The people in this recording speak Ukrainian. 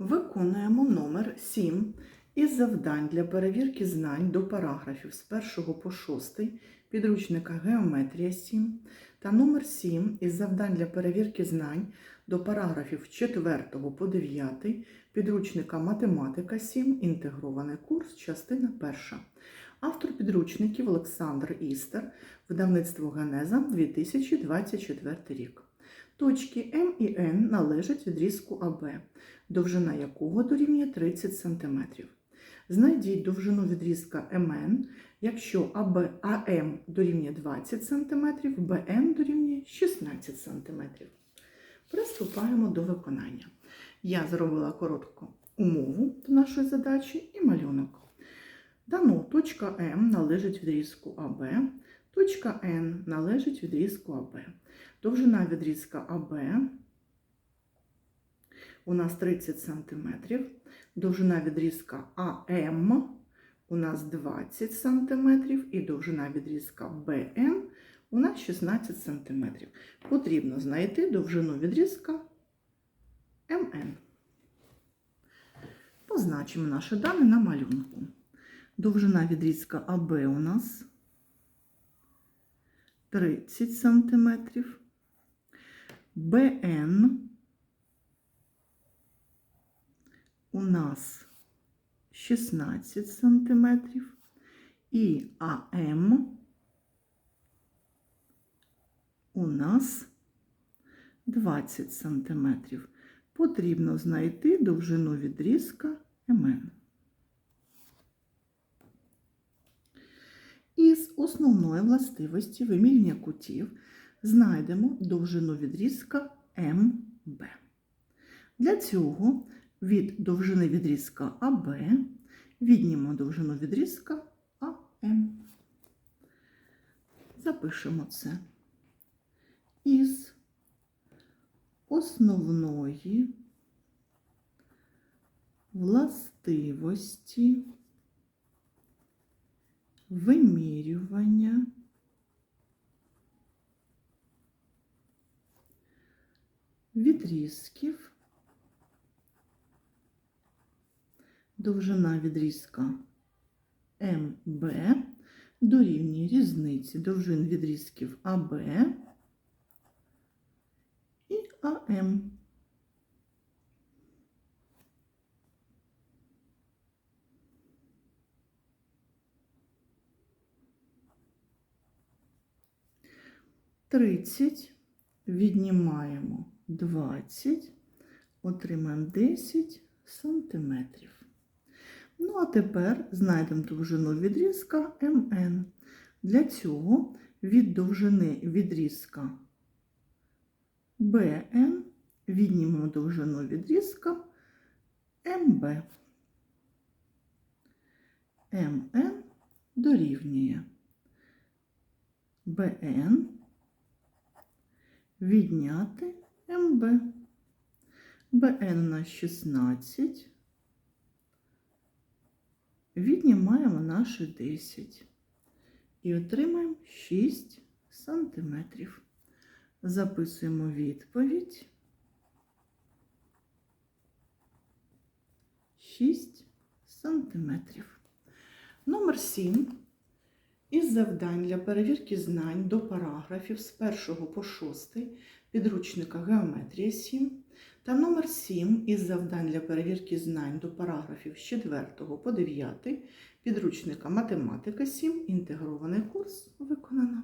Виконуємо номер 7 із завдань для перевірки знань до параграфів з 1 по 6 підручника Геометрія 7 та номер 7 із завдань для перевірки знань до параграфів 4 по 9 підручника Математика 7 інтегрований курс, частина 1. Автор підручників Олександр Істер, видавництво Генеза 2024 рік. Точки М і Н належать відрізку АБ, довжина якого дорівнює 30 см. Знайдіть довжину відрізка МН, якщо АМ дорівнює 20 см, БН дорівнює 16 см. Приступаємо до виконання. Я зробила коротку умову до нашої задачі і малюнок. Дано точка М належить відрізку АБ, точка Н належить відрізку АБ. Довжина відрізка АБ у нас 30 см, довжина відрізка АМ у нас 20 см і довжина відрізка БН у нас 16 см. Потрібно знайти довжину відрізка МН. Позначимо наші дані на малюнку. Довжина відрізка АБ у нас 30 см. БН у нас 16 сантиметрів і АМ у нас 20 сантиметрів. Потрібно знайти довжину відрізка МН. Із основної властивості вимірювання кутів знайдемо довжину відрізка МБ. Для цього від довжини відрізка АБ віднімемо довжину відрізка АМ. Запишемо це. Із основної властивості вимірювання відрізків, довжина відрізка МБ дорівнює різниці довжин відрізків АБ і АМ. Тридцять віднімаємо 20, отримаємо 10 сантиметрів. Ну, а тепер знайдемо довжину відрізка МН. Для цього від довжини відрізка БН віднімемо довжину відрізка МБ. МН дорівнює БН відняти МБ. БН у нас 16. Віднімаємо наші 10 і отримаємо 6 сантиметрів. Записуємо відповідь. 6 сантиметрів. Номер 7. Із завдань для перевірки знань до параграфів з 1 по 6 підручника Геометрія 7 та номер 7 із завдань для перевірки знань до параграфів з 4 по 9 підручника Математика 7 інтегрований курс виконано.